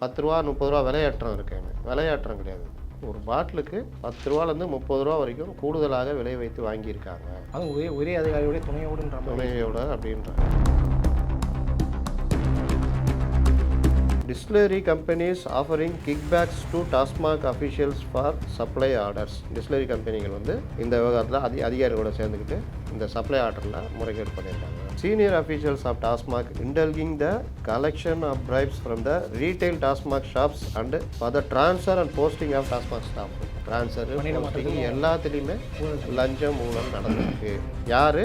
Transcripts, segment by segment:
பத்து ரூபா முப்பது ரூபா விலையேற்றம் இருக்குன்னு. விலையேற்றம் கிடையாது. ஒரு பாட்டிலுக்கு பத்து ரூபாலேருந்து முப்பது ரூபா வரைக்கும் கூடுதலாக விலை வைத்து வாங்கியிருக்காங்க. அதுவும் ஒரே ஒரே அதிகாரியோட துணையோடுன்ற துணையோட அப்படின்றாங்க distillery companies offering kickbacks to TASMAC officials for supply orders distillery கம்பெனிகள் வந்து இந்த விவகாரத்தில் அதி அதிகாரிகளோட சேர்ந்துக்கிட்டு இந்த சப்ளை ஆர்டரில் முறைகேடு பண்ணியிருக்காங்க. Senior officials of TASMAC indulging the collection of bribes from the retail TASMAC shops and for the transfer and posting of TASMAC staff transfer எல்லாத்துலேயுமே லஞ்சம் ஊழல் நடந்திருக்கு. யாரு?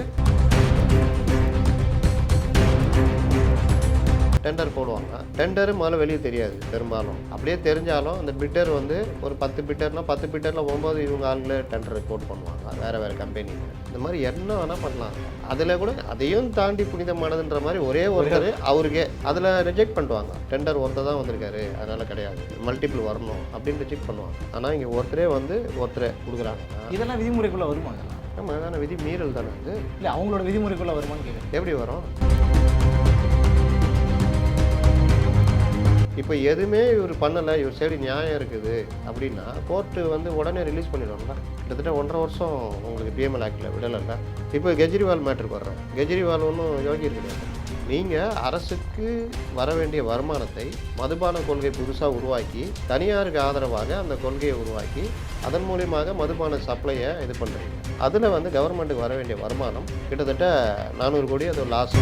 டெண்டர் போடுவாங்க. டெண்டர் முதல்ல வெளியே தெரியாது பெரும்பாலும். அப்படியே தெரிஞ்சாலும் அந்த பிட்டர் வந்து ஒரு பத்து பிட்டர்னா பத்து பிட்டரில் ஒம்பது இவங்க ஆளுங்களே டெண்டர் போட் பண்ணுவாங்க. வேறு வேறு கம்பெனிங்க இந்த மாதிரி என்ன வேணால் பண்ணலாம். அதில் கூட அதையும் தாண்டி புனிதமானதுன்ற மாதிரி ஒரே ஒருத்தர் அவருக்கே அதில் ரிஜெக்ட் பண்ணுவாங்க டெண்டர் ஒருத்தர் தான் வந்திருக்காரு அதனால் கிடையாது. மல்டிபிள் வரணும் அப்படின்னு ரிஜெக்ட் பண்ணுவாங்க. ஆனால் இங்கே ஒருத்தரே வந்து ஒருத்தரே கொடுக்குறாங்க. இதெல்லாம் விதிமுறைக்குள்ளே வருமா நம்ம தானே விதி மீறல் தானே அது? இல்லை அவங்களோட விதிமுறைக்குள்ளே வருமான்னு கேட்குறேன் எப்படி வரும்? இப்போ எதுவுமே இவர் பண்ணலை இவர் சைடு நியாயம் இருக்குது அப்படின்னா கோர்ட்டு வந்து உடனே ரிலீஸ் பண்ணிடும்ல கிட்டத்தட்ட ஒன்றரை வருஷம் உங்களுக்கு பிஎம்எல் ஆக்டில் விடலைல்ல? இப்போ கெஜ்ரிவால் மேட்ருக்கு வர்றேன் கெஜ்ரிவால் ஒன்றும் யோகி கிடையாது நீங்கள் அரசுக்கு வர வேண்டிய வருமானத்தை மதுபான கொள்கை புதுசாக உருவாக்கி தனியாருக்கு ஆதரவாக அந்த கொள்கையை உருவாக்கி அதன் மூலியமாக மதுபான சப்ளையை இது பண்ணுறீங்க அதில் வந்து கவர்மெண்ட்டுக்கு வர வேண்டிய வருமானம் கிட்டத்தட்ட நானூறு கோடி அது லாஸ்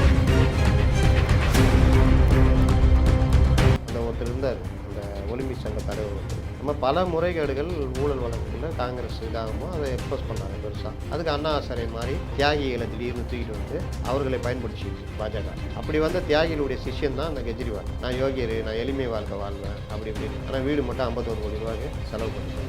ஒருத்தர் இருந்தார். அந்த ஒலிம்பிக் சங்க தலைவர் ஒருத்தர் நம்ம பல முறைகேடுகள் ஊழல் வழக்குகளில் காங்கிரஸ் இதாகவும் அதை எக்ஸ்போஸ் பண்ணாங்க பெருசாக அதுக்கு அண்ணா ஆசாரை மாதிரி தியாகிகளை திடீர்னு தூக்கிட்டு வந்து அவர்களை பயன்படுத்தி பாஜக. அப்படி வந்த தியாகிகளுடைய சிஷ்யன் தான் அந்த கெஜ்ரிவால். நான் யோகியர் நான் எளிமை வாழ்க்கை வாழ்வேன் அப்படி இப்படின்னு. ஆனால் வீடு மட்டும் ஐம்பத்தோரு கோடி ரூபாய்க்கு செலவு பண்ணுறேன்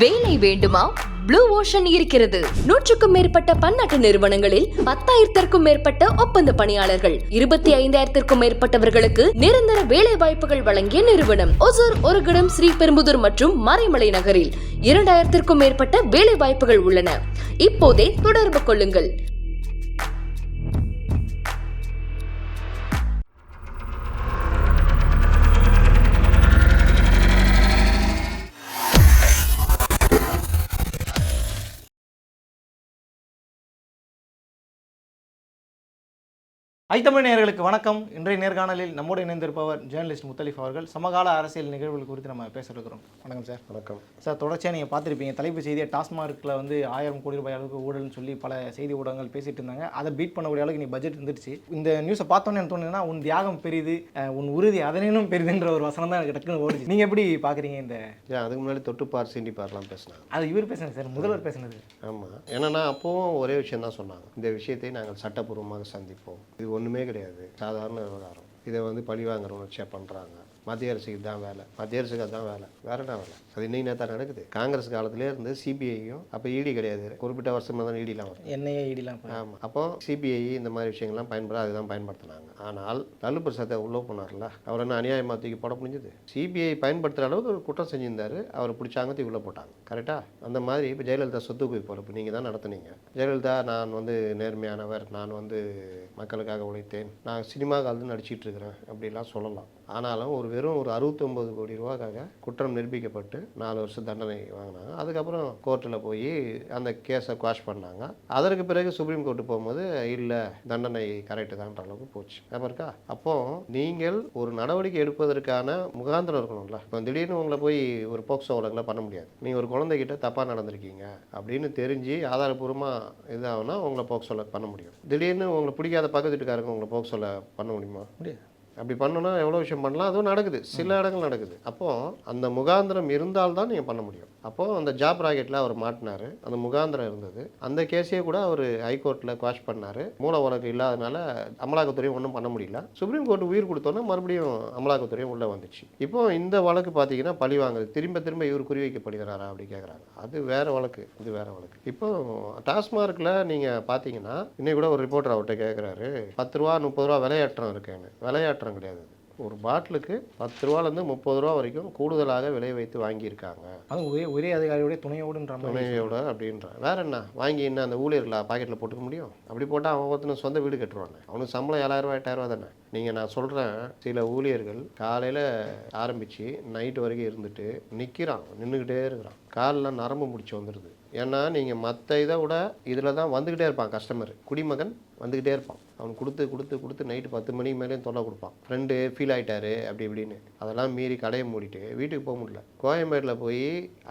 வேலை வேண்டுமா? ப்ளூ ஓஷன் இருக்கிறது. நூற்றுக்கும் மேற்பட்ட பன்னாட்டு நிறுவனங்களில் பத்தாயிரத்திற்கும் மேற்பட்ட ஒப்பந்த பணியாளர்கள் இருபத்தி ஐந்தாயிரத்திற்கும் மேற்பட்டவர்களுக்கு நிரந்தர வேலை வாய்ப்புகள் வழங்கிய நிறுவனம். ஒசூர் ஒருகடம் ஸ்ரீபெரும்புதூர் மற்றும் மறைமலை நகரில் இரண்டாயிரத்திற்கும் மேற்பட்ட வேலை வாய்ப்புகள் உள்ளன. இப்போதே தொடர்பு கொள்ளுங்கள். ஐத்தமிழ் நேயர்களுக்கு வணக்கம். இன்றைய நேர்காணலில் நம்மோடு இணைந்திருப்பவர் ஜேர்னலிஸ்ட் முத்தலிஃப் அவர்கள். சமகால அரசியல் நிகழ்வுகள் குறித்து நம்ம பேச இருக்கிறோம் வணக்கம் சார். வணக்கம். சார் தொடர்ச்சியாக நீங்கள் பார்த்துருப்பீங்க. தலைப்பு செய்தியை டாஸ்மார்க்கில் வந்து ஆயிரம் கோடி ரூபாய் அளவுக்கு ஊழல்னு சொல்லி பல செய்தி ஊடகங்கள் பேசிட்டு இருந்தாங்க. அதை பீட் பண்ணக்கூடிய அளவுக்கு நீ பட்ஜெட் இருந்துருச்சு இந்த நியூஸை பார்த்தோன்னே எனக்கு தோணுதுன்னா உன் தியாகம் பெரிது உன் உறுதி அதனினும் பெரிதுன்ற ஒரு வசனம் தான் எனக்கு டக்குன்னு ஓடுச்சு. நீங்கள் எப்படி பார்க்குறீங்க இந்த அதுக்கு முன்னாடி தொட்டுப்பார் சீண்டி பார்லாம் பேசினாங்க. அது இவர் பேசுனது சார் முதல்வர் பேசுனது. ஆமாம் என்னன்னா அப்போவும் ஒரே விஷயம் தான் சொன்னாங்க. இந்த விஷயத்தை நாங்கள் சட்டப்பூர்வமாக சந்திப்போம். இது ஒன்றுமே கிடையாது. சாதாரண விவகாரம். இதை வந்து பழிவாங்கிற உணர்ச்சியாக பண்ணுறாங்க மத்திய அரசுக்கு தான் வேலை. மத்திய அரசுக்கு அதுதான் வேலை. வேற என்ன வேலை? அது இன்னைக்கு நேரத்தான் நடக்குது. காங்கிரஸ் காலத்திலே இருந்து சிபிஐயும் அப்போ இடி கிடையாது. குறிப்பிட்ட வருஷமாக தான் இடிலாம் வரும். என்னையே இடிலாம் ஆமாம் அப்போ சிபிஐ இந்த மாதிரி விஷயங்கள்லாம் பயன்பட அதுதான் பயன்படுத்தினாங்க. ஆனால் லல்லு பிரசாத்தை உள்ளே போனார்ல. அவர் என்ன அநியாயமாக தூக்கி போட முடிஞ்சது சிபிஐ பயன்படுத்துகிற அளவுக்கு ஒரு குற்றம் செஞ்சிருந்தாரு. அவர் பிடிச்சாங்க தூக்கி உள்ளே போட்டாங்க. கரெக்டாக அந்த மாதிரி இப்போ ஜெயலலிதா சொத்து குவிப்பு நீங்கள் தான் நடத்துனீங்க. ஜெயலலிதா நான் வந்து நேர்மையானவர். நான் வந்து மக்களுக்காக உழைத்தேன். நான் சினிமா காலத்து நடிச்சிட்டு இருக்கிறேன். அப்படிலாம் சொல்லலாம். ஆனாலும் ஒரு வெறும் ஒரு அறுபத்தொம்பது கோடி ரூபாக்காக குற்றம் நிரூபிக்கப்பட்டு நாலு வருஷம் தண்டனை வாங்கினாங்க. அதுக்கப்புறம் கோர்ட்டில் போய் அந்த கேஸை குவாஷ் பண்ணாங்க. அதற்கு பிறகு சுப்ரீம் கோர்ட்டு போகும்போது இல்லை தண்டனை கரெக்டு தான்ற அளவுக்கு போச்சு. ஞாபகம் இருக்கா? அப்போ நீங்கள் ஒரு நடவடிக்கை எடுப்பதற்கான முகாந்திரம் இருக்கணும்ல. இப்போ திடீர்னு உங்களை போய் ஒரு போக்சோ வழக்கில் பண்ண முடியாது. நீங்கள் ஒரு குழந்தைகிட்ட தப்பாக நடந்திருக்கீங்க அப்படின்னு தெரிஞ்சு ஆதாரப்பூர்வமாக இதாகனா உங்களை போக்சோவில் பண்ண முடியும். திடீர்னு உங்களை பிடிக்காத பக்கத்து வீட்டுக்காரங்க உங்களை போக்சோவில் பண்ண முடியுமா? முடியாது. அப்படி பண்ணோன்னா எவ்வளோ விஷயம் பண்ணலாம்? அதுவும் நடக்குது. சில இடங்கள் நடக்குது. அப்போது அந்த முகாந்திரம் இருந்தால்தான் நீங்கள் பண்ண முடியும். அப்போது அந்த ஜாப் ராக்கெட்டில் அவர் மாட்டினார். அந்த முகாந்திரம் இருந்தது. அந்த கேஸையே கூட அவர் ஹைகோர்ட்டில் குவாஷ் பண்ணார். மூல வழக்கு இல்லாதனால அமலாக்கத்துறையும் ஒன்றும் பண்ண முடியல. சுப்ரீம் கோர்ட் உயிர் கொடுத்தோன்னே மறுபடியும் அமலாக்கத்துறையும் உள்ளே வந்துச்சு. இப்போ இந்த வழக்கு பார்த்தீங்கன்னா பழி வாங்குது. திரும்ப திரும்ப இவர் குறிவைக்கப்படுகிறாரா அப்படி கேட்குறாங்க அது வேற வழக்கு. இது வேற வழக்கு. இப்போ டாஸ்மார்க்கில் நீங்கள் பார்த்தீங்கன்னா இன்னைக்கு கூட ஒரு ரிப்போர்ட்டர் அவர்கிட்ட கேட்குறாரு பத்து ரூபா முப்பது ரூபா விலையேற்றம் இருக்குன்னு. விலையேற்றம் கிடையாது. ஒரு பாட்டிலுக்கு பத்து ரூபாலேருந்து முப்பது ரூபா வரைக்கும் கூடுதலாக விலை வைத்து வாங்கியிருக்காங்க. அதுவும் ஒரே ஒரே அதிகாரியோட துணையோடுன்ற துணையோட அப்படின்றான் வேற என்ன? வாங்கி என்ன அந்த ஊழியர்களை பாக்கெட்டில் போட்டுக்க முடியும்? அப்படி போட்டால் அவன் ஒருத்தனை சொந்த வீடு கட்டுருவானே அவனுக்கு சம்பளம் ஏழாயிரம் ரூபாய் எட்டாயிரம் ரூபா தானே. நீங்கள் நான் சொல்கிறேன் சில ஊழியர்கள் காலையில் ஆரம்பித்து நைட்டு வரைக்கும் இருந்துட்டு நிற்கிறான் நின்றுக்கிட்டே இருக்கிறான். காலில் நரம்பு முடிச்சு வந்துடுது ஏன்னா நீங்கள் மற்ற இதை விட இதில் தான் வந்துக்கிட்டே இருப்பான் கஸ்டமர் குடிமகன் வந்துக்கிட்டே இருப்பான். அவன் கொடுத்து கொடுத்து கொடுத்து நைட்டு பத்து மணிக்கு மேலேயும் தொல்லை கொடுப்பான். ஃப்ரெண்டு ஃபீல் ஆகிட்டாரு அப்படி இப்படின்னு. அதெல்லாம் மீறி கடையை மூடிட்டு வீட்டுக்கு போக முடியல. கோயம்பேட்டில் போய்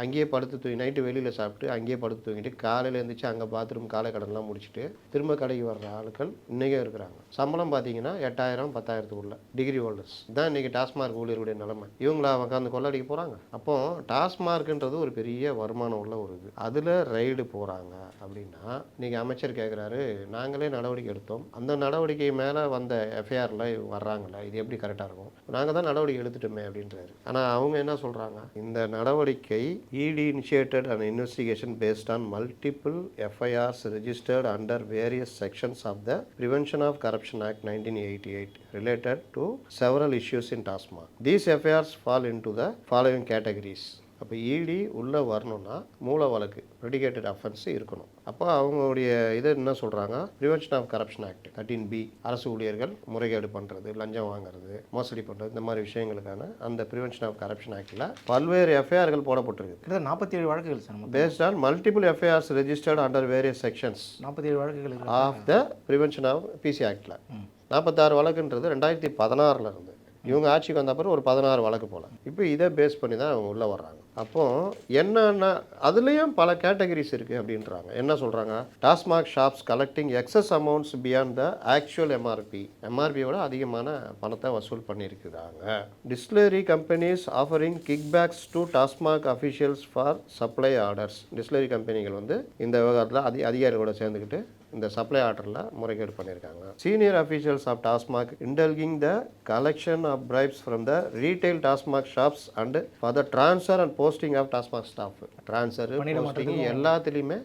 அங்கேயே படுத்து தூங்கி நைட்டு வெளியில் சாப்பிட்டு அங்கேயே படுத்து தூங்கிட்டு காலையில் எழுந்திரிச்சு அங்கே பாத்ரூம் காலை கடன்லாம் முடிச்சுட்டு திரும்ப கடைக்கு வர்ற ஆட்கள் இன்றைக்கே இருக்கிறாங்க. சம்பளம் பார்த்தீங்கன்னா எட்டாயிரம் பத்தாயிரத்துக்குள்ள டிகிரி ஹோல்டர்ஸ் தான் இன்றைக்கி டாஸ்மார்க் ஊழியர்களுடைய நிலைமை. இவங்களா உட்காந்து கொள்ளடிக்க போகிறாங்க அப்போ டாஸ்மார்க்ன்றது ஒரு பெரிய வருமானம் உள்ள ஒரு இது. அதில் ரைடு போகிறாங்க அப்படின்னா இன்றைக்கி அமைச்சர் கேட்குறாரு நாங்களே நடவடிக்கை எடுத்தோம். அந்த நடவடிக்கை மேலே வந்த எஃப்ஐஆரில் வர்றாங்கல்ல இது எப்படி கரெக்டாக இருக்கும்? நாங்கள் தான் நடவடிக்கை எடுத்துட்டோமே அப்படின்றாரு. ஆனால் அவங்க என்ன சொல்கிறாங்க இந்த நடவடிக்கை ED initiated and investigation based on multiple FIRs registered under various sections of the prevention of corruption act nineteen eighty eight related to several issues in TASMAC these FIRs fall into the following categories அப்போ ED உள்ளே வரணும்னா மூல வழக்கு ப்ரெடிகேட்டட் offence இருக்கணும். அப்போ அவங்களுடைய இதை என்ன சொல்கிறாங்க prevention of corruption act thirteen B அரசு ஊழியர்கள் முறைகேடு பண்ணுறது லஞ்சம் வாங்குறது மோசடி பண்ணுறது இந்த மாதிரி விஷயங்களுக்கான அந்த ப்ரிவென்ஷன் ஆஃப் கரப்ஷன் ஆக்டில் பல்வேறு எஃப்ஐஆர்கள் போடப்பட்டிருக்கு. நாற்பத்தி ஏழு வழக்குகள் sir based on multiple FIRs registered under various sections நாற்பத்தி ஏழு வழக்குகள் of the prevention of PC ஆக்டில் நாற்பத்தாறு வழக்குன்றது ரெண்டாயிரத்தி பதினாறில் இருந்து. இவங்க ஆட்சிக்கு வந்த அப்புறம் ஒரு பதினாறு வழக்கு போல. இப்போ இதை பேஸ் பண்ணி தான் அவங்க உள்ளே வர்றாங்க. அப்போ என்னென்ன அதுலேயும் பல கேட்டகரிஸ் இருக்குது அப்படின்றாங்க. என்ன சொல்கிறாங்க TASMAC shops collecting excess amounts beyond the actual MRP எம்ஆர்பியோட அதிகமான பணத்தை வசூல் பண்ணியிருக்கிறாங்க. Distillery companies offering kickbacks to TASMAC officials for supply orders distillery கம்பெனிகள் வந்து இந்த விவகாரத்தில் அதி அதிகாரிகளோட சேர்ந்துக்கிட்டு இந்த சப்ளை ஆர்டரில் முறைகேடு பண்ணியிருக்காங்க senior officials of TASMAC indulging the collection of bribes from the retail TASMAC shops and for the transfer and posting of TASMAC staff transfer posting எல்லாத்துலேயுமே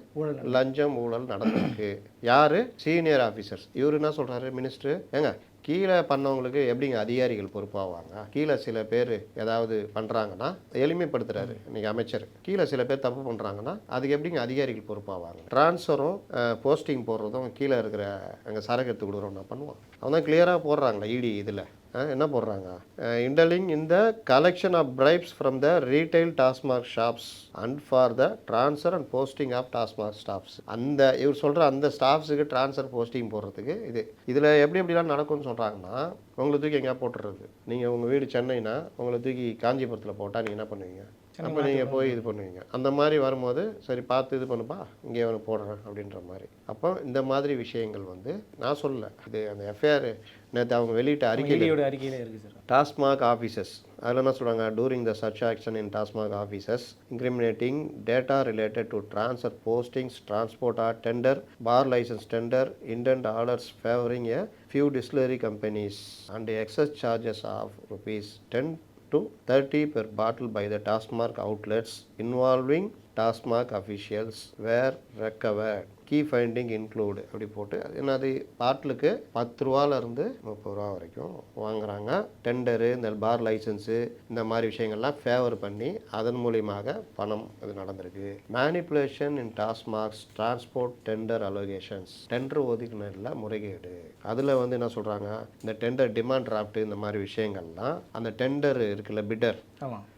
லஞ்சம் ஊழல் நடந்திருக்கு. யாரு? சீனியர் ஆஃபீஸர்ஸ் இவர் என்ன சொல்றாரு? மினிஸ்டர் ஏங்க கீழே பண்ணவங்களுக்கு எப்படிங்க அதிகாரிகள் பொறுப்பாவாங்க? கீழே சில பேர் ஏதாவது பண்ணுறாங்கன்னா எளிமைப்படுத்துறாரு இன்னைக்கு அமைச்சர். கீழே சில பேர் தப்பு பண்ணுறாங்கன்னா அதுக்கு எப்படிங்க அதிகாரிகள் பொறுப்பாவாங்க? ட்ரான்ஸ்ஃபரும் போஸ்டிங் போடுறதும் கீழே இருக்கிற அங்கே சரக்கு எடுத்து கொடுக்குறோம் நான் பண்ணுவோம் அவங்க தான் கிளியராக போடுறாங்களே இடி இதில். என்ன போடுறாங்க? இண்டலிங் இந்த collection of bribes from the retail TASMAC shops and for the transfer and posting of TASMAC staffs அந்த இவர் சொல்கிற அந்த ஸ்டாஃப்ஸுக்கு ட்ரான்ஸ்ஃபர் போஸ்டிங் போடுறதுக்கு இது. இதில் எப்படி எப்படிலாம் நடக்கும்னு சொல்கிறாங்கன்னா உங்களை தூக்கி எங்கேயா போட்டுறது. நீங்கள் உங்கள் வீடு சென்னைனா உங்களை தூக்கி காஞ்சிபுரத்தில் போட்டால் நீங்கள் என்ன பண்ணுவீங்க? அப்போ நீங்கள் போய் இது பண்ணுவீங்க. அந்த மாதிரி வரும்போது சரி பார்த்து இது பண்ணுப்பா இங்கே அவனை போடுறேன் அப்படின்ற மாதிரி. அப்போ இந்த மாதிரி விஷயங்கள் வந்து நான் சொல்லல. இது அந்த எஃப்ஐஆர் நேற்று அவங்க வெளியிட்ட அறிக்கையில் சார். டாஸ்மாக் ஆஃபீஸர்ஸ் அதில் என்ன சொல்கிறாங்க during the search action in TASMAC officers incriminating data related to transfer postings transport or tender bar license tender indent orders favouring a few distillery companies and the excess charges of rupees 10 to 30 per bottle by the Taskmark outlets involving Taskmark officials were recovered. Key finding include அப்படி போட்டு அது என்னது பாட்டிலுக்கு பத்து ரூபாலேருந்து முப்பது ரூபா வரைக்கும் வாங்குறாங்க. Tender இந்த பார் லைசன்ஸு இந்த மாதிரி விஷயங்கள்லாம் ஃபேவர் பண்ணி அதன் மூலியமாக பணம் இது நடந்திருக்கு. Manipulation in TASMAC's transport tender allocations tender ஒதுக்கினரில் முறைகேடு. அதில் வந்து என்ன சொல்கிறாங்க இந்த டெண்டர் டிமாண்ட் டிராஃப்ட் இந்த மாதிரி விஷயங்கள்லாம் அந்த டெண்டர் இருக்குல்ல bidder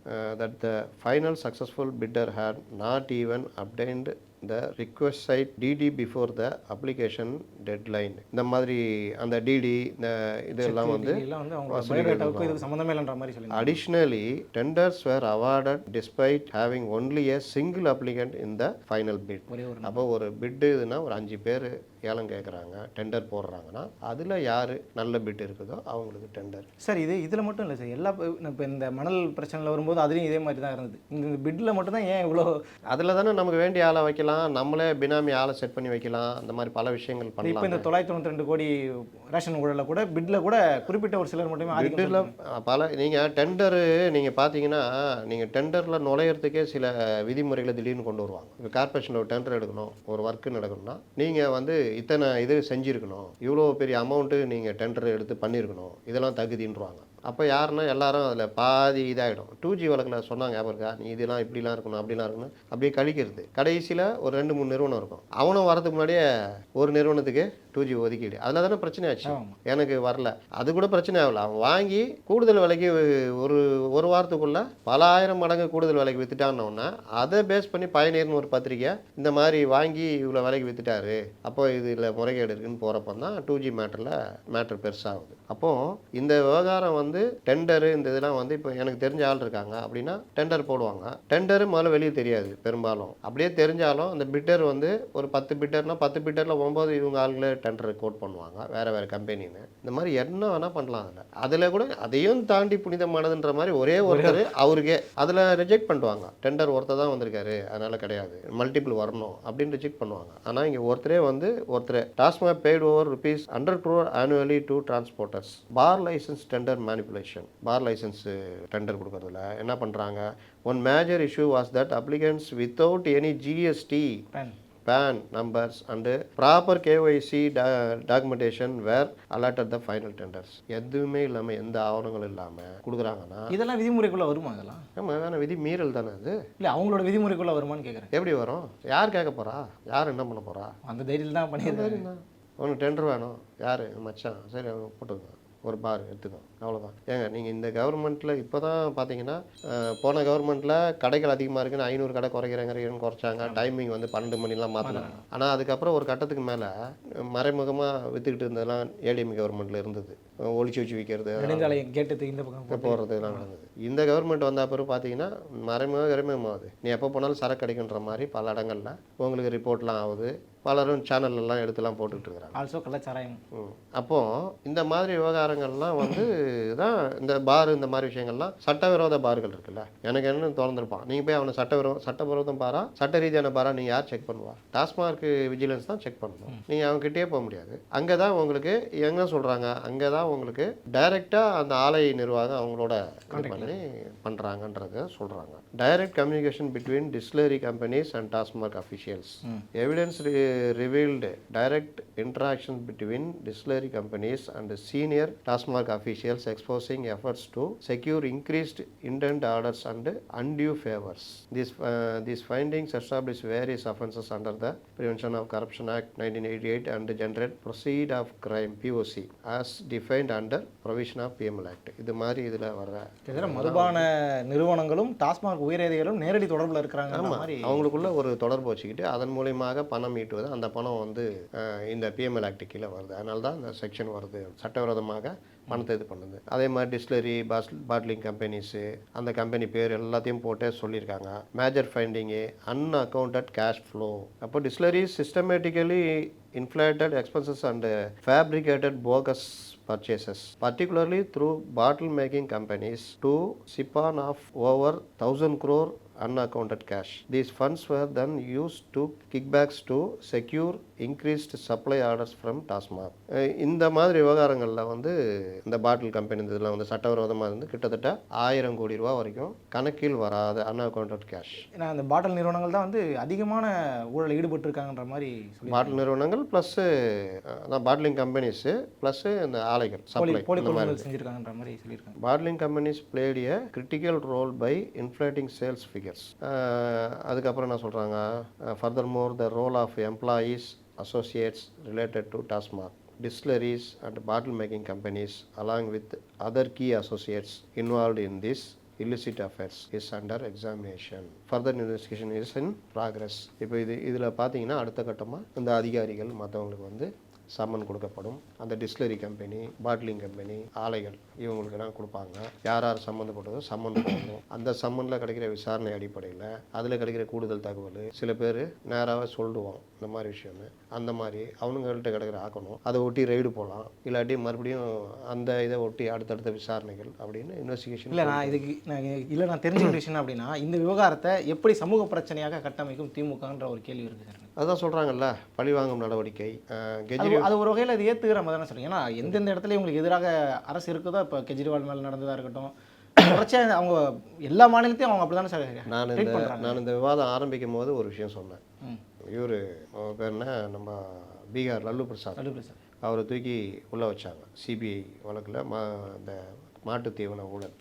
that the final successful bidder had not even obtained the requisite DD before the application deadline. இந்த மாதிரி அந்த டிடி இந்த இதெல்லாம் வந்து were awarded despite having only a single applicant in the final bid. ஒரே ஒரு அப்போ ஒரு பிட்டு இதுனா ஒரு அஞ்சு பேர் ஏலம் கேட்குறாங்க டெண்டர் போடுறாங்கன்னா அதில் யார் நல்ல பிட் இருக்குதோ அவங்களுக்கு டெண்டர் சார் இது இதில் மட்டும் இல்லை சார். எல்லா இப்போ இந்த மணல் பிரச்சனையில் வரும்போது அதுலேயும் இதே மாதிரி தான் இருந்தது இந்த பிட்டில் மட்டும் தான் ஏன் இவ்வளோ அதில் தானே நமக்கு வேண்டிய ஆளை வைக்கலாம். நம்மளே பினாமி ஆளை செட் பண்ணி வைக்கலாம். அந்த மாதிரி பல விஷயங்கள் இப்போ பண்ணலாம் இந்த தொள்ளாயிரத்தி தொண்ணூற்றி ரெண்டு கோடி ரேஷன் ஊழலில் கூட பிட்டில் கூட குறிப்பிட்ட ஒரு சிலர் மட்டுமே பிட்டில் பல நீங்கள் டெண்டரு நீங்கள் பார்த்தீங்கன்னா நீங்கள் டெண்டரில் நுழையிறதுக்கே சில விதிமுறைகளை திடீர்னு கொண்டு வருவாங்க. இப்போ கார்பரேஷனில் ஒரு டெண்டர் எடுக்கணும் ஒரு ஒர்க்கு நடக்கணும்னா நீங்கள் வந்து இத்தனை இது செஞ்சுருக்கணும். இவ்வளோ பெரிய அமௌண்ட்டு நீங்கள் டெண்டர் எடுத்து பண்ணியிருக்கணும் இதெல்லாம் தகுதின்றாங்க அப்போ யாருன்னா எல்லாரும் அதில் பாதி இதாகிடும் டூ ஜி வழக்கில் சொன்னாங்க ஞாபகம் இருக்கா? நீ இதெல்லாம் இப்படிலாம் இருக்கணும் அப்படிலாம் இருக்கணும். அப்படியே கழிக்கிறது. கடைசியில் ஒரு ரெண்டு மூணு நிறுவனம் இருக்கும். அவனும் வரதுக்கு முன்னாடியே ஒரு நிறுவனத்துக்கு டூ ஜி ஒதுக்கீடு. அதில் தானே பிரச்சனை ஆச்சு. எனக்கு வரல. அது கூட பிரச்சனை ஆகல. அவன் வாங்கி கூடுதல் விலைக்கு ஒரு ஒரு வாரத்துக்குள்ள பல ஆயிரம் மடங்கு கூடுதல் விலைக்கு வித்துட்டான்னொன்னா அதை பேஸ் பண்ணி பயனீர்னு ஒரு பத்திரிக்கை இந்த மாதிரி வாங்கி இவ்வளோ விலைக்கு வித்துட்டாரு. அப்போ இதில் முறைகேடு இருக்குன்னு போகிறப்ப தான் டூ ஜி மேட்டரில் மேட்டர் பெருசாகுது. அப்போது இந்த விவகாரம் வந்து டெண்டரு இந்த இதெல்லாம் வந்து இப்போ எனக்கு தெரிஞ்ச ஆள் இருக்காங்க அப்படின்னா டெண்டர் போடுவாங்க. டெண்டரு முதல்ல வெளியே தெரியாது பெரும்பாலும். அப்படியே தெரிஞ்சாலும் அந்த பிட்டர் வந்து ஒரு பத்து பிட்டர்னா பத்து பிட்டரில் ஒம்பது இவங்க ஆளுங்களே டெண்டர் கோட் பண்ணுவாங்க வேறு வேறு கம்பெனின்னு இந்த மாதிரி என்ன வேணால் பண்ணலாம் அதில். அதில் கூட அதையும் தாண்டி புனிதமானதுன்ற மாதிரி ஒரே ஒருத்தர் அவருக்கே. அதில் ரிஜெக்ட் பண்ணுவாங்க. டெண்டர் ஒருத்தர் தான் வந்திருக்காரு அதனால் கிடையாது. மல்டிபிள் வரணும் அப்படின்னு ரிஜெக்ட் பண்ணுவாங்க. ஆனால் இங்கே ஒருத்தரே வந்து ஒருத்தர். TASMAC paid over rupees hundred crore annually to transporters bar license tender manipulation bar license tender கொடுக்கறதுல என்ன பண்ணுறாங்க one major issue was that applicants without any GST PAN and proper KYC da- documentation were allotted the final tenders. எதுவுமே இல்லாமல் எந்த ஆவணங்களும் இல்லாமல் கொடுக்குறாங்கன்னா இதெல்லாம் விதிமுறைக்குள்ள வருமா இதெல்லாம்? நம்ம தானே விதி மீறல் தானே அது? இல்ல அவங்களோட விதிமுறைக்குள்ள வருமான்னு கேக்குறேன். எப்படி வரும்? யார் கேட்க போறா? யார் என்ன பண்ண போறா? அந்த தைரியத்தில் தான் பண்ணியிருந்தாங்க உனக்கு டெண்டர் வேணும். யார்? மச்சான். சரி போட்டுக்கோங்க ஒரு பார் எடுத்துக்கோ. அவ்வளோதான் ஏங்க நீங்கள் இந்த கவர்மெண்ட்டில் இப்போ தான் பார்த்தீங்கன்னா போன கவர்மெண்ட்டில் கடைகள் அதிகமாக இருக்குன்னு ஐநூறு கடை குறைக்கிறேங்கிறீங்கன்னு குறைச்சாங்க. டைமிங் வந்து பன்னெண்டு மணிலாம் மாற்றினாங்க ஆனால் அதுக்கப்புறம் ஒரு கட்டத்துக்கு மேலே மறைமுகமாக விற்றுக்கிட்டு இருந்ததெல்லாம் ஏடிஎம் கவர்மெண்ட்டில் இருந்தது. ஒளிச்சு வச்சு விற்கிறது இந்த பக்கம் போகிறது எல்லாம் நடந்தது. இந்த கவர்மெண்ட் வந்த பிறகு பார்த்தீங்கன்னா மறைமுக கரிமமாகுது நீ எப்போ போனாலும் சரக்கு கிடைக்குன்ற மாதிரி பல இடங்கள்ல உங்களுக்கு ரிப்போர்ட்லாம் ஆகுது. பலரும் சேனல் எல்லாம் எடுத்துலாம் போட்டுக்கிட்டு இருக்கிறாங்க ஆல்சோ கள்ளச்சாராயம் ம். அப்போ இந்த மாதிரி விவகாரங்கள்லாம் வந்து தான் இந்த பார் இந்த மாதிரி விஷயங்கள்லாம் சட்டவிரோத பார்கள் இருக்குல்ல. எனக்கு என்ன திறந்துருப்பான். நீங்கள் போய் அவனை சட்டவிரோ சட்டவிரோதம் பாரா? சட்ட ரீதியான பாரா நீங்கள் யார் செக் பண்ணுவா? டாஸ்மார்க் விஜிலன்ஸ் தான் செக் பண்ணணும். நீங்கள் அவங்ககிட்டயே போக முடியாது. அங்கே தான் உங்களுக்கு எங்கே சொல்கிறாங்க அங்கே தான் உங்களுக்கு டைரெக்டாக அந்த ஆலை நிர்வாகம் அவங்களோட பண்ணி பண்ணுறாங்கன்றத சொல்கிறாங்க direct communication between distillery companies and TASMAC officials evidence revealed direct interactions between distillery companies and senior Tasmark officials exposing efforts to secure increased intent orders and undue favors. These, uh, these findings establish various offences under the Prevention of Corruption Act 1988 and generate proceed of crime POC as defined under provision of PML Act. இது மாதிரி இதில் கிட்டத்தட்ட மதுபான நிறுவனங்களும் டாஸ்மாக் உயரதிகளும் நேரடி தொடர்புல இருக்கிறாங்க மாதிரி அவங்களுக்குள்ள ஒரு தொடர்பு வச்சுக்கிட்டு அதன் மூலியமாக பணம் ஈட்டுவது அந்த பணம் வந்து இந்த பிஎம்எல் ஆக்ட் கீழே வருது. அதனால தான் இந்த செக்ஷன் வருது. சட்டவிரோதமாக பணத்தை இது பண்ணுது. அதே மாதிரி டிஸ்லரி பாஸ் பாட்லிங் கம்பெனிஸு அந்த கம்பெனி பேர் எல்லாத்தையும் போட்டே சொல்லியிருக்காங்க. Major finding unaccounted cash flow அப்போ distillery systematically inflated expenses and fabricated bogus purchases purchases, particularly through bottle making companies, to siphon off over 1000 crore unaccounted cash. These funds were then used to kickbacks to secure increased supply orders from Tasmac. Ah இந்த மாதிரி விவகாரங்களில் வந்து இந்த பாட்டில் company இதெல்லாம் வந்து சட்டவிரோதமாக இருந்து கிட்டத்தட்ட ஆயிரம் கோடி ரூபா வரைக்கும் கணக்கில் வராத அன்அக்கௌண்டட் கேஷ் ஏன்னா அந்த பாட்டில் நிறுவனங்கள் தான் வந்து அதிகமான ஊழல் ஈடுபட்டிருக்காங்கன்ற மாதிரி பாட்டில் நிறுவனங்கள் ப்ளஸ்ஸு அதான் பாட்லிங் கம்பெனிஸு ப்ளஸ்ஸு இந்த ஆலைகள் சப்ளை செஞ்சிருக்காங்கன்ற மாதிரி சொல்லியிருக்காங்க. Bottling companies a critical role by inflating sales figures அதுக்கப்புறம் என்ன சொல்கிறாங்க furthermore the role of employees associates related to TASMAC distilleries and bottle making companies along with other key associates involved in this illicit affairs is under examination further investigation is in progress இப்போ இது இதில் பார்த்தீங்கன்னா அடுத்த கட்டமாக இந்த அதிகாரிகள் மற்றவங்களுக்கு வந்து சம்மன் கொடுக்கப்படும். அந்த டிஸ்லரி கம்பெனி பாட்லிங் கம்பெனி ஆலைகள் இவங்களுக்கெல்லாம் கொடுப்பாங்க. யார் யார் சம்மந்தப்பட்டதோ சம்மன் போடணும். அந்த சம்மனில் கிடைக்கிற விசாரணை அடிப்படையில் அதில் கிடைக்கிற கூடுதல் தகவல் சில பேர் நேராக சொல்லிடுவோம் இந்த மாதிரி விஷயம்னு. அந்த மாதிரி அவனுங்கள்ட்ட கிடைக்கிற ஆக்கணும். அதை ஒட்டி ரைடு போகலாம் இல்லாட்டி மறுபடியும் அந்த இதை ஒட்டி அடுத்தடுத்த விசாரணைகள் அப்படின்னு இன்வெஸ்டிகேஷன் இல்லை நான் இதுக்கு நான் இல்லை நான் தெரிஞ்ச ஒரு விஷயம் அப்படின்னா இந்த விவகாரத்தை எப்படி சமூக பிரச்சனையாக கட்டமைக்கும் திமுகன்ற ஒரு கேள்வி இருக்குது அதான் சொல்கிறாங்கல்ல பழிவாங்கும் நடவடிக்கை. அஹ், அது ஒரு வகையில் அது ஏற்றுக்கிற மாதிரி தானே சொல்றீங்க. ஏன்னா எந்தெந்த இடத்துல இவங்களுக்கு எதிராக அரசு இருக்குதோ இப்போ கெஜ்ரிவால் மேலே நடந்ததாக இருக்கட்டும் தொடர்ச்சியாக அவங்க எல்லா மாநிலத்தையும் அவங்க அப்படி தானே சார் நான் இந்த நான் இந்த விவாதம் ஆரம்பிக்கும் போது ஒரு விஷயம் சொன்னேன். இவர் பேர் என்ன? நம்ம பீகார் லல்லு பிரசாத். கடுப்பு சார் அவரை தூக்கி உள்ளே வச்சாங்க சிபிஐ வழக்கில் மா இந்த மாட்டுத் தீவன ஊழல்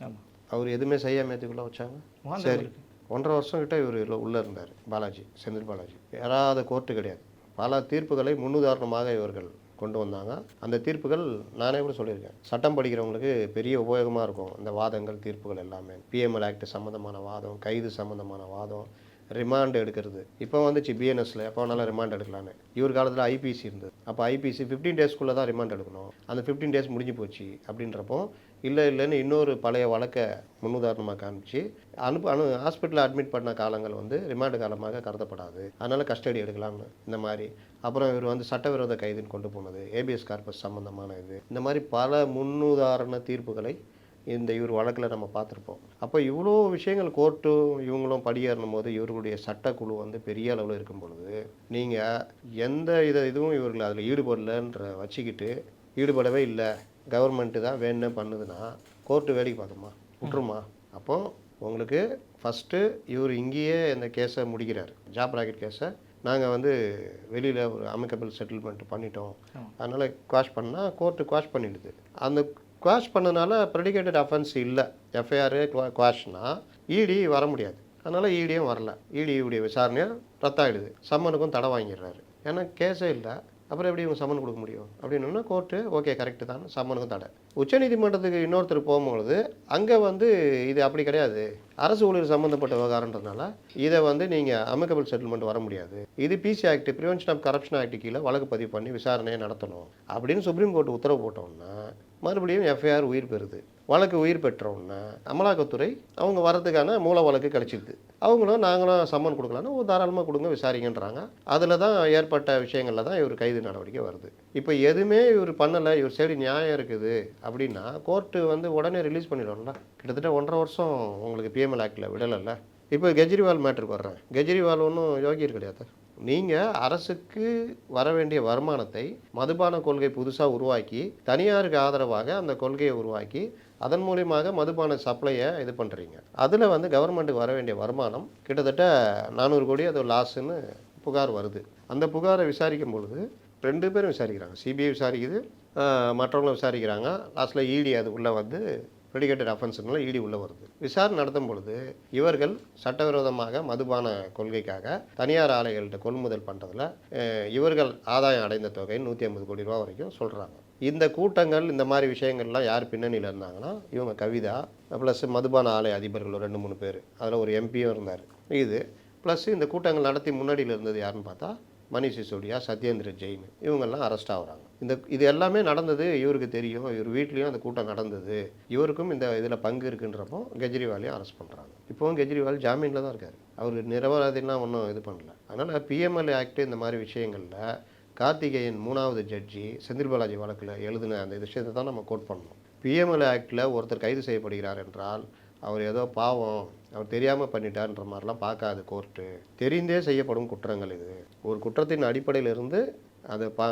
அவர் எதுவுமே செய்யாம எதுக்கு உள்ளே வச்சாங்க சரி. ஒன்றரை வருஷம் கிட்ட இவர் உள்ளே இருந்தார் பாலாஜி செந்தில் பாலாஜி. ஏறாத கோர்ட்டு கிடையாது. பல தீர்ப்புகளை முன்னுதாரணமாக இவர்கள் கொண்டு வந்தாங்க. அந்த தீர்ப்புகள் நானே கூட சொல்லியிருக்கேன். சட்டம் படிக்கிறவங்களுக்கு பெரிய உபயோகமாக இருக்கும். இந்த வாதங்கள் தீர்ப்புகள் எல்லாமே. பிஎம்எல் ஆக்ட் சம்மந்தமான வாதம் கைது சம்மந்தமான வாதம் ரிமாண்ட் எடுக்கிறது. இப்போ வந்துச்சு பிஎன்எஸ்ல எப்போ வேணாலும் ரிமாண்ட் எடுக்கலான்னு இவர் காலத்தில் ஐபிசி இருந்தது. அப்போ ஐபிசி ஃபிஃப்டீன் டேஸ்க்குள்ளே தான் ரிமாண்ட் எடுக்கணும். அந்த ஃபிஃப்டீன் டேஸ் முடிஞ்சு போச்சு அப்படின்றப்போ இல்லை இல்லைன்னு இன்னொரு பழைய வழக்கை முன்னுதாரணமாக காமிச்சு அனுப்பு அனு ஹாஸ்பிட்டலில் அட்மிட் பண்ண காலங்கள் வந்து ரிமாண்டு காலமாக கருதப்படாது. அதனால் கஸ்டடி எடுக்கலாம்னு இந்த மாதிரி. அப்புறம் இவர் வந்து சட்டவிரோத கைதுன்னு கொண்டு போனது ஏபிஎஸ் கார்பஸ் சம்மந்தமான இது. இந்த மாதிரி பல முன்னுதாரண தீர்ப்புகளை இந்த இவர் வழக்கில் நம்ம பார்த்துருப்போம். அப்போ இவ்வளோ விஷயங்கள் கோர்ட்டும் இவங்களும் படியேறும் போது இவர்களுடைய சட்டக்குழு வந்து பெரிய அளவில் இருக்கும் பொழுது நீங்கள் எந்த இதை இதுவும் இவர்கள் அதில் ஈடுபடலைன்ற வச்சுக்கிட்டு ஈடுபடவே இல்லை. கவர்மெண்ட்டு தான் வேணும்னு பண்ணுதுன்னா கோர்ட்டு வேலைக்கு பார்க்குமா விட்டுருமா? அப்போ உங்களுக்கு ஃபஸ்ட்டு இவர் இங்கேயே இந்த கேஸை முடிக்கிறார். ஜாப் ராக்கெட் கேஸை. நாங்கள் வந்து வெளியில் ஒரு அமிக்கபிள் செட்டில்மெண்ட் பண்ணிட்டோம். அதனால் குவாஷ் பண்ணால் கோர்ட்டு குவாஷ் பண்ணிடுது. அந்த குவாஷ் பண்ணனால ப்ரெடிகேட்டட் அஃபென்ஸ் இல்லை. எஃப்ஐஆர் குவாஷ்னா இடி வர முடியாது. அதனால் இடியும் வரல. இடியுடைய விசாரணையும் ரத்தாயிடுது. சம்மனுக்கும் தடை வாங்கிடுறாரு. ஏன்னா கேஸே இல்லை. அப்புறம் எப்படி இவங்க சம்மன் கொடுக்க முடியும்? அப்படின்னா கோர்ட்டு ஓகே கரெக்டு தான். சம்மனுக்கும் தடை. உச்சநீதிமன்றத்துக்கு இன்னொருத்தர் போகும்பொழுது அங்கே வந்து இது அப்படி கிடையாது. அரசு ஊழியர் சம்மந்தப்பட்ட விவகாரன்றதுனால இதை வந்து நீங்கள் அமிக்கபிள் செட்டில்மெண்ட் வர முடியாது. இது PC act prevention of corruption act கீழே வழக்கு பதிவு பண்ணி விசாரணையை நடத்தணும். அப்படின்னு சுப்ரீம் கோர்ட் உத்தரவு போட்டோம்னா மறுபடியும் எஃப்ஐஆர் உயிர் பெறுது. வழக்கு உயிர் பெற்றோம்னா அமலாக்கத்துறை அவங்க வரதுக்கான மூல வழக்கு கிடைச்சிருது அவங்களும் நாங்களும் சம்மன் கொடுக்கலான்னு தாராளமாக கொடுங்க விசாரிங்கன்றாங்க. அதில் தான் ஏற்பட்ட விஷயங்களில் தான் இவர் கைது நடவடிக்கை வருது. இப்போ எதுவுமே இவர் பண்ணலை இவர் சைடு நியாயம் இருக்குது அப்படின்னா கோர்ட்டு வந்து உடனே ரிலீஸ் பண்ணிடும்ல. கிட்டத்தட்ட ஒன்றரை வருஷம் உங்களுக்கு பிஎம்எல் ஆக்டில் விடலைல்ல. இப்போ கெஜ்ரிவால் மேட்டருக்கு வர்றேன். கெஜ்ரிவால் ஒன்றும் யோகியர் கிடையாது. நீங்கள் அரசுக்கு வர வேண்டிய வருமானத்தை மதுபான கொள்கை புதுசாக உருவாக்கி தனியாருக்கு ஆதரவாக அந்த கொள்கையை உருவாக்கி அதன் மூலியமாக மதுபான சப்ளையை இது பண்ணுறீங்க அதில் வந்து கவர்மெண்ட்டுக்கு வர வேண்டிய வருமானம் கிட்டத்தட்ட நானூறு கோடி அது லாஸுன்னு புகார் வருது. அந்த புகாரை விசாரிக்கும் பொழுது ரெண்டு பேரும் விசாரிக்கிறாங்க. சிபிஐ விசாரிக்குது மற்றவங்களும் விசாரிக்கிறாங்க. லாஸ்ட்டில் இடி அது உள்ளே வந்து ப்ரெடிகேட்டட் அஃபென்ஸ்னால இடி உள்ளே வருது. விசாரணை நடத்தும் பொழுது இவர்கள் சட்டவிரோதமாக மதுபான கொள்கைக்காக தனியார் ஆலைகள்கிட்ட கொள்முதல் பண்ணுறதுல இவர்கள் ஆதாயம் அடைந்த தொகை நூற்றி ஐம்பது கோடி ரூபா வரைக்கும் சொல்கிறாங்க இந்த கூட்டங்கள் இந்த மாதிரி விஷயங்கள்லாம் யார் பின்னணியில் இருந்தாங்கன்னா இவங்க கவிதா ப்ளஸ் மதுபான ஆலை அதிபர்கள் ரெண்டு மூணு பேர். அதில் ஒரு எம்பியும் இருந்தார். இது ப்ளஸ் இந்த கூட்டங்கள் நடத்தி முன்னாடியில் இருந்தது யாருன்னு பார்த்தா மணிஷ் சிசோடியா சத்யேந்திர ஜெயின் இவங்கெல்லாம் அரெஸ்ட் ஆகுறாங்க இந்த இது எல்லாமே நடந்தது இவருக்கு தெரியும். இவர் வீட்லேயும் அந்த கூட்டம் நடந்தது. இவருக்கும் இந்த இதில் பங்கு இருக்குன்றப்போ கெஜ்ரிவாலையும் அரெஸ்ட் பண்ணுறாங்க இப்போவும் கெஜ்ரிவால் ஜாமீனில் தான் இருக்கார். அவர் நிரபராதிலாம் ஒன்றும் இது பண்ணல. அதனால் பிஎம்எல்ஏ ஆக்ட் இந்த மாதிரி விஷயங்களில் கார்த்திகேயன் மூணாவது ஜட்ஜி செந்தில் பாலாஜி வழக்கில் எழுதின அந்த விஷயத்தை தான் நம்ம கோட் பண்ணணும் பிஎம்எல்ஏ ஆக்டில் ஒருத்தர் கைது செய்யப்படுகிறார் என்றால் அவர் ஏதோ பாவம் அவர் தெரியாமல் பண்ணிட்டார்ன்ற மாதிரிலாம் பார்க்காது கோர்ட்டு. தெரிந்தே செய்யப்படும் குற்றங்கள் இது. ஒரு குற்றத்தின் அடிப்படையிலிருந்து அதை ப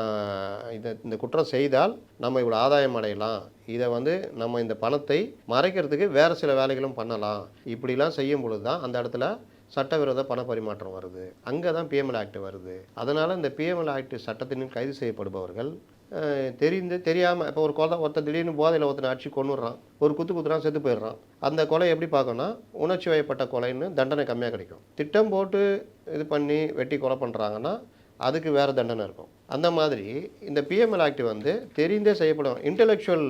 இதை இந்த குற்றம் செய்தால் நம்ம இவ்வளோ ஆதாயம் அடையலாம். இதை வந்து நம்ம இந்த பணத்தை மறைக்கிறதுக்கு வேறு சில வேலைகளும் பண்ணலாம். இப்படிலாம் செய்யும் பொழுது தான் அந்த இடத்துல சட்டவிரோத பண பரிமாற்றம் வருது. அங்கே தான் பிஎம்எல் ஆக்ட் வருது. அதனால் இந்த பிஎம்எல் ஆக்ட் சட்டத்தின் கைது செய்யப்படுபவர்கள் தெரிந்து தெரியாமல் இப்போ ஒரு கொலை ஒருத்தன் திடீர்னு போதையில் ஒருத்தனை அடிச்சு கொண்டுடுறான் ஒரு குத்து குத்துறான் செத்து போயிடுறான். அந்த கொலை எப்படி பார்க்கணும்னா உணர்ச்சி வயப்பட்ட கொலைன்னு தண்டனை கம்மியாக கிடைக்கும். திட்டம் போட்டு இது பண்ணி வெட்டி கொலை பண்ணுறாங்கன்னா அதுக்கு வேறு தண்டனை இருக்கும். அந்த மாதிரி இந்த பிஎம்எல் ஆக்ட் வந்து தெரிந்தே செய்யப்படும். இன்டலெக்சுவல்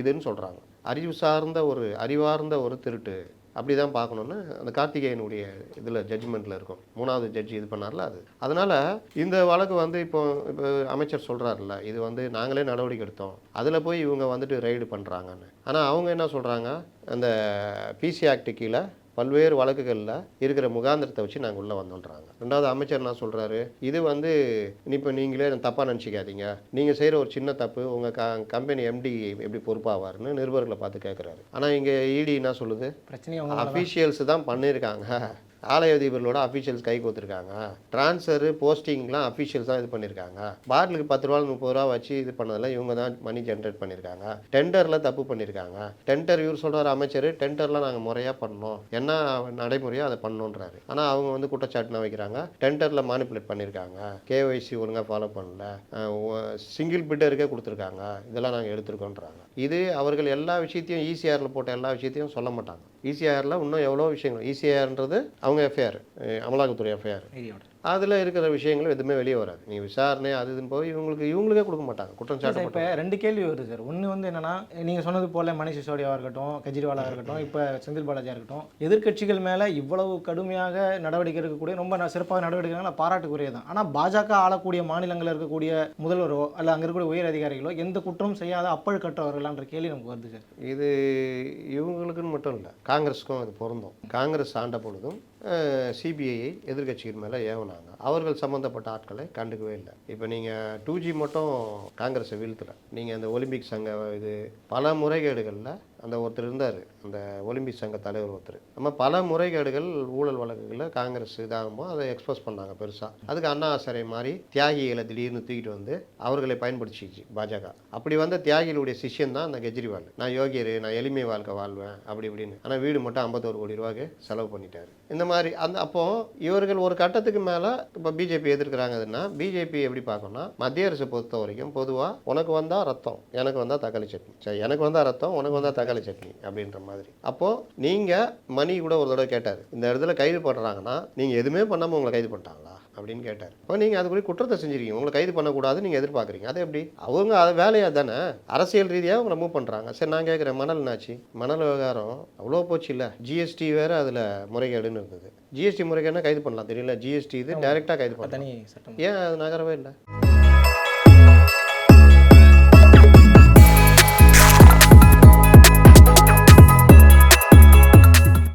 இதுன்னு சொல்கிறாங்க அறிவு சார்ந்த ஒரு அறிவார்ந்த ஒரு திருட்டு. அப்படி தான் பார்க்கணுன்னு அந்த கார்த்திகேயனுடைய இதில் ஜட்ஜ்மெண்ட்டில் இருக்கும். மூணாவது ஜட்ஜி இது பண்ணார்ல அது. அதனால் இந்த வழக்கு வந்து இப்போ இப்போ அமைச்சர் சொல்கிறாருல்ல இது வந்து நாங்களே நடவடிக்கை எடுத்தோம். அதில் போய் இவங்க வந்துட்டு ரைடு பண்ணுறாங்கன்னு ஆனால் அவங்க என்ன சொல்கிறாங்க அந்த பிசி ஆக்ட் கீழே பல்வேறு வழக்குகளில் இருக்கிற முகாந்திரத்தை வச்சு நாங்கள் உள்ளே வந்தோன்றாங்க. ரெண்டாவது அமைச்சர் என்ன சொல்கிறாரு இது வந்து இப்போ நீங்களே தப்பாக நினச்சிக்காதீங்க. நீங்கள் செய்கிற ஒரு சின்ன தப்பு உங்கள் க கம்பெனி எம்டி எப்படி பொறுப்பாவார்னு நிருபர்களை பார்த்து கேட்குறாரு ஆனால் இங்கே இடி என்ன சொல்லுது? அஃபீஷியல்ஸ் தான். பண்ணியிருக்காங்க ஆலய அதிபர்களோட அஃபீஷியல்ஸ் கை கொடுத்துருக்காங்க ட்ரான்ஸ்ஃபரு போஸ்டிங்லாம் அஃபீஷியல்ஸ் தான் இது பண்ணியிருக்காங்க பாட்டிலுக்கு பத்து ரூபா முப்பது ரூபா வச்சு இது பண்ணதில் இவங்க தான் மணி ஜென்ரேட் பண்ணியிருக்காங்க டெண்டரில் தப்பு பண்ணியிருக்காங்க டெண்டர் இவர் சொல்கிறார் அமைச்சர் டெண்டர்லாம் நாங்கள் முறையாக பண்ணோம். என்ன நடைமுறையோ அதை பண்ணோன்றாரு. ஆனால் அவங்க வந்து குற்றச்சாட்டுனா வைக்கிறாங்க. டெண்டரில் மானிப்புலேட் பண்ணியிருக்காங்க கேஒய்சி ஒழுங்காக ஃபாலோ பண்ணல. சிங்கிள் பிட்டருக்கே கொடுத்துருக்காங்க. இதெல்லாம் நாங்கள் எடுத்துருக்கோன்றாங்க. இது அவர்கள் எல்லா விஷயத்தையும் ஈசிஆரில் போட்ட எல்லா விஷயத்தையும் சொல்ல மாட்டாங்க. ஈசிஆரில் இன்னும் எவ்வளோ விஷயங்கள். ஈசிஆர்ன்றது அவங்க எஃப்ஐஆர் அமலாக்கத்துறை எஃப்ஐஆர். ஐடியாவோட அதில் இருக்கிற விஷயங்கள் எதுவுமே வெளியே வராது. நீ விசாரணை அது இதுன்னு போய் இவங்களுக்கு இவங்களுக்கே கொடுக்க மாட்டாங்க. குற்றம் சார் இப்போ ரெண்டு கேள்வி வருது சார். ஒன்று வந்து என்னன்னா நீங்கள் சொன்னது போல மணிஷ் சிசோடியாவாக இருக்கட்டும் கெஜ்ரிவாலாக இருக்கட்டும் இப்போ செந்தில் பாலாஜியாக இருக்கட்டும் எதிர்க்கட்சிகள் மேலே இவ்வளவு கடுமையாக நடவடிக்கை எடுக்கக்கூடிய ரொம்ப சிறப்பாக நடவடிக்கைகள் பாராட்டுக்குரியது தான் ஆனால் பாஜக ஆளக்கூடிய மாநிலங்களில் இருக்கக்கூடிய முதல்வரோ அல்ல அங்கே இருக்கக்கூடிய உயர் அதிகாரிகளோ எந்த குற்றம் செய்யாத அப்பழ் கற்றவர்களான்ற கேள்வி நமக்கு வருது சார். இது இவங்களுக்குன்னு மட்டும் இல்லை காங்கிரஸுக்கும் அது பொருந்தும். காங்கிரஸ் ஆண்ட பொழுதும் சிபிஐயை எதிர்க்கட்சிகள் மேலே போனாங்க. அவர்கள் சம்மந்தப்பட்ட ஆட்களை கண்டுக்கவே இல்லை. இப்போ நீங்கள் டூ ஜி மட்டும் காங்கிரஸை வீழ்த்தல நீங்கள் அந்த ஒலிம்பிக் சங்க இது பல முறைகேடுகளில் அந்த ஒருத்தர் இருந்தார். அந்த ஒலிம்பிக் சங்க தலைவர் ஒருத்தர். நம்ம பல முறைகேடுகள் ஊழல் வழக்குகளில் காங்கிரஸ் இதாகும்போது அதை எக்ஸ்போஸ் பண்ணாங்க பெருசாக அதுக்கு அண்ணா ஆசிரியை மாதிரி தியாகிகளை திடீர்னு தூக்கிட்டு வந்து அவர்களை பயன்படுத்திச்சு பாஜக. அப்படி வந்த தியாகிகளுடைய சிஷ்யன் தான் அந்த கெஜ்ரிவால். நான் யோகியர் நான் எளிமை வாழ்க்கை வாழ்வேன் அப்படி இப்படின்னு. ஆனால் வீடு மட்டும் ஐம்பத்தோரு கோடி ரூபாய்க்கு செலவு பண்ணிட்டாரு. இந்த மாதிரி அந்த அப்போது இவர்கள் ஒரு கட்டத்துக்கு மேலே இப்போ பிஜேபி எதிர்க்கிறாங்கன்னா பிஜேபி எப்படி பார்க்கணும்னா மத்திய அரசை பொறுத்த வரைக்கும் பொதுவாக உனக்கு வந்தால் ரத்தம் எனக்கு வந்தால் தக்காளி சட்னி. சரி எனக்கு வந்தால் ரத்தம் உனக்கு வந்தால் தக்காளி சட்னி அப்படின்ற மாதிரி. அப்போது நீங்கள் மணி கூட ஒரு தடவை கேட்டார் இந்த இடத்துல கைது பண்ணுறாங்கன்னா நீங்கள் எதுவுமே பண்ணாமல் உங்களை கைது பண்ணிட்டாங்களா? அப்படின்னு கேட்டார். இப்போ நீங்கள் அதுக்குரிய குற்றத்தை செஞ்சிருக்கீங்க. உங்களை கைது பண்ணக்கூடாதுன்னு நீங்கள் எதிர்பார்க்குறீங்க. அது எப்படி? அவங்க அது வேலையாக தானே அரசியல் ரீதியாக உங்களை மூவ் பண்ணுறாங்க சரி நான் கேட்குறேன். மணல் என்னாச்சு? மணல் விவகாரம் அவ்வளோ போச்சு இல்லை. ஜிஎஸ்டி வேறு அதில் முறைகேடுன்னு இருந்தது ஜிஎஸ்டி முறைகேடுனா கைது பண்ணலாம். தெரியல. ஜிஎஸ்டி இது டைரெக்டாக கைது பண்ணலாம். ஏன் அது நகரவே இல்லை?